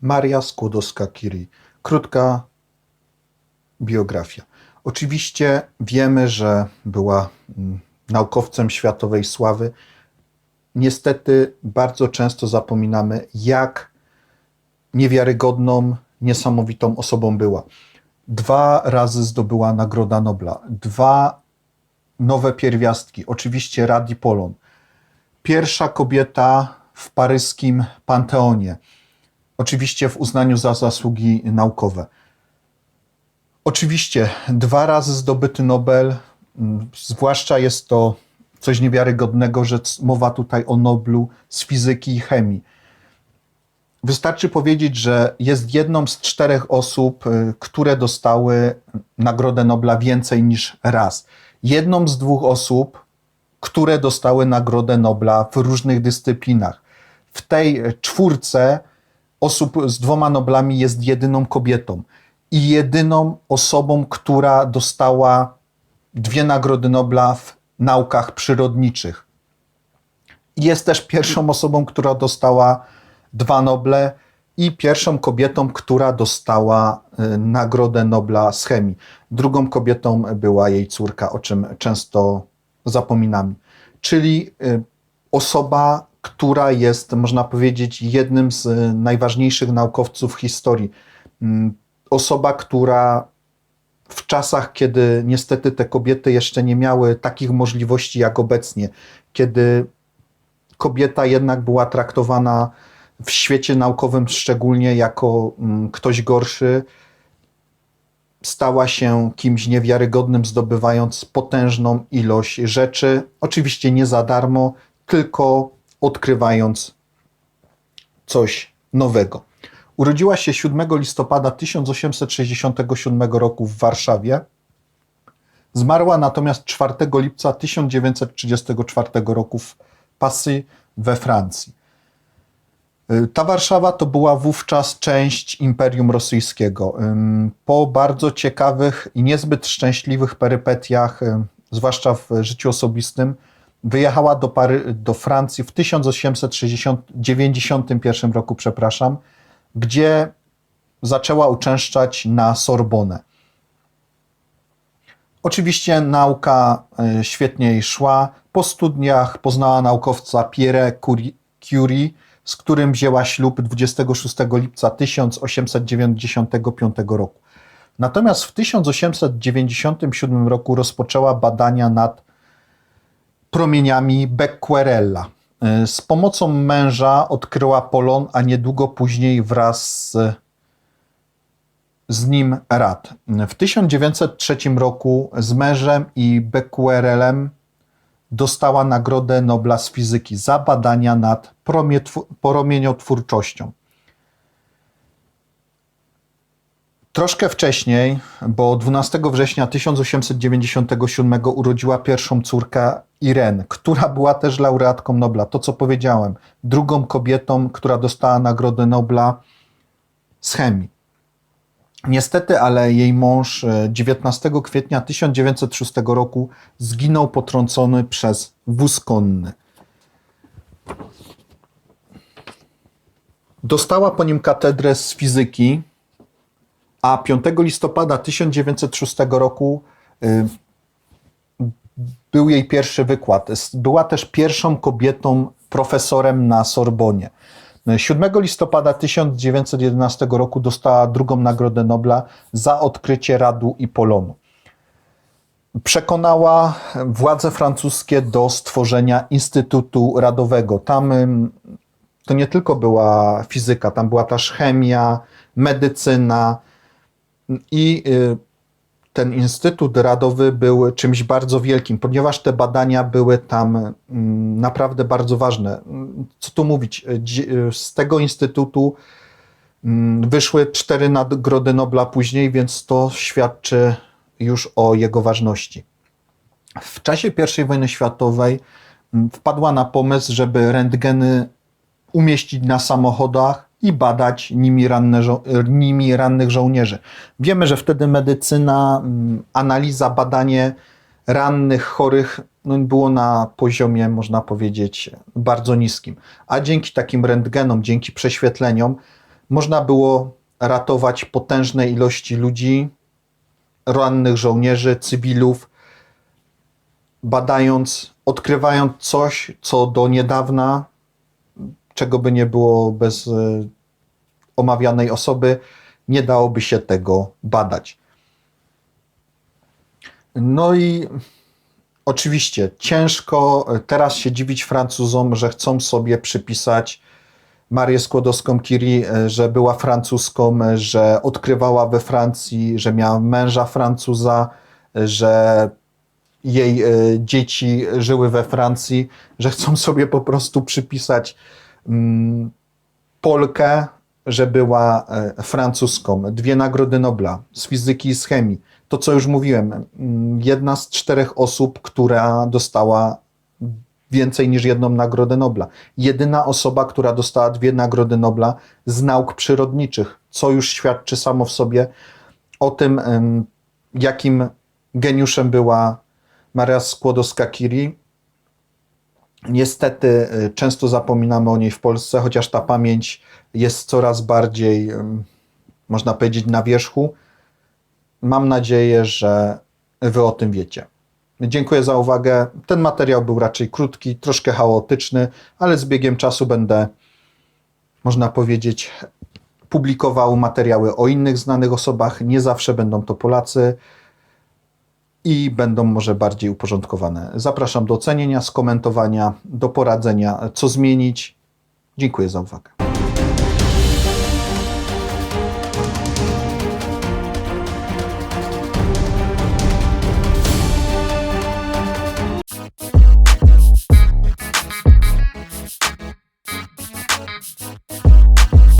Maria Skłodowska-Curie. Krótka biografia. Oczywiście wiemy, że była mm, naukowcem światowej sławy. Niestety bardzo często zapominamy, jak niewiarygodną, niesamowitą osobą była. Dwa razy zdobyła Nagroda Nobla, dwa nowe pierwiastki, oczywiście Radi Polon. Pierwsza kobieta w paryskim Panteonie, oczywiście w uznaniu za zasługi naukowe. Oczywiście dwa razy zdobyty Nobel, mm, zwłaszcza jest to coś niewiarygodnego, że mowa tutaj o Noblu z fizyki i chemii. Wystarczy powiedzieć, że jest jedną z czterech osób, y, które dostały Nagrodę Nobla więcej niż raz. Jedną z dwóch osób, które dostały Nagrodę Nobla w różnych dyscyplinach. W tej czwórce osób z dwoma Noblami jest jedyną kobietą i jedyną osobą, która dostała dwie Nagrody Nobla w naukach przyrodniczych. Jest też pierwszą osobą, która dostała dwa Noble i pierwszą kobietą, która dostała y, Nagrodę Nobla z chemii. Drugą kobietą była jej córka, o czym często zapominamy. Czyli y, osoba, która jest, można powiedzieć, jednym z y, najważniejszych naukowców historii. Mm, Osoba, która w czasach, kiedy niestety te kobiety jeszcze nie miały takich możliwości jak obecnie, kiedy kobieta jednak była traktowana w świecie naukowym szczególnie jako mm, ktoś gorszy, stała się kimś niewiarygodnym, zdobywając potężną ilość rzeczy. Oczywiście nie za darmo, tylko odkrywając coś nowego. Urodziła się 7 listopada 1867 roku w Warszawie. Zmarła natomiast 4 lipca 1934 roku w Passy we Francji. Y, Ta Warszawa to była wówczas część Imperium Rosyjskiego. Po bardzo ciekawych i niezbyt szczęśliwych perypetiach, ym, zwłaszcza w życiu osobistym, wyjechała do, Pary- do Francji w 1891 roku, przepraszam, gdzie zaczęła uczęszczać na Sorbonę. Oczywiście nauka y, świetnie jej szła. Po studiach poznała naukowca Pierre Curie, z którym wzięła ślub 26 lipca 1895 roku. Natomiast w 1897 roku rozpoczęła badania nad promieniami Becquerela. Y, Z pomocą męża odkryła polon, a niedługo później wraz z z nim rad. W 1903 roku z mężem i Becquerelem dostała Nagrodę Nobla z fizyki za badania nad promieniotwórczością. Troszkę wcześniej, bo 12 września 1897 urodziła pierwszą córkę Irene, która była też laureatką Nobla. To, co powiedziałem, drugą kobietą, która dostała Nagrodę Nobla z chemii. Niestety, ale jej mąż e, 19 kwietnia 1906 roku zginął potrącony przez wóz konny. Dostała po nim katedrę z fizyki, a 5 listopada 1906 roku y, był jej pierwszy wykład. Była też pierwszą kobietą profesorem na Sorbonie. 7 listopada 1911 roku dostała drugą Nagrodę Nobla za odkrycie radu i polonu. Przekonała władze francuskie do stworzenia Instytutu Radowego. Tam to nie tylko była fizyka, tam była też chemia, medycyna i y, ten Instytut Radowy był czymś bardzo wielkim, ponieważ te badania były tam mm, naprawdę bardzo ważne. Co tu mówić? Z tego instytutu mm, wyszły cztery nagrody Nobla później, więc to świadczy już o jego ważności. W czasie I wojny światowej mm, wpadła na pomysł, żeby rentgeny umieścić na samochodach i badać nimi, ranne, żo- nimi rannych żołnierzy. Wiemy, że wtedy medycyna, mm, analiza, badanie rannych, chorych no, było na poziomie, można powiedzieć, bardzo niskim. A dzięki takim rentgenom, dzięki prześwietleniom, można było ratować potężne ilości ludzi, rannych żołnierzy, cywilów, badając, odkrywając coś, co do niedawna, czego by nie było bez e, omawianej osoby, nie dałoby się tego badać. No i oczywiście ciężko teraz się dziwić Francuzom, że chcą sobie przypisać Marię Skłodowską-Curie, e, że była francuską, e, że odkrywała we Francji, że miała męża Francuza, e, że jej e, dzieci żyły we Francji, że chcą sobie po prostu przypisać Polkę, że była e, francuską. Dwie nagrody Nobla z fizyki i z chemii. To, co już mówiłem, mm, jedna z czterech osób, która dostała więcej niż jedną nagrodę Nobla. Jedyna osoba, która dostała dwie nagrody Nobla z nauk przyrodniczych, co już świadczy samo w sobie o tym, jakim geniuszem była Maria Skłodowska-Curie. Niestety y, często zapominamy o niej w Polsce, chociaż ta pamięć jest coraz bardziej, można powiedzieć, na wierzchu. Mam nadzieję, że Wy o tym wiecie. Dziękuję za uwagę. Ten materiał był raczej krótki, troszkę chaotyczny, ale z biegiem czasu będę, można powiedzieć, publikował materiały o innych znanych osobach. Nie zawsze będą to Polacy i będą może bardziej uporządkowane. Zapraszam do ocenienia, skomentowania, do poradzenia, co zmienić. Dziękuję za uwagę.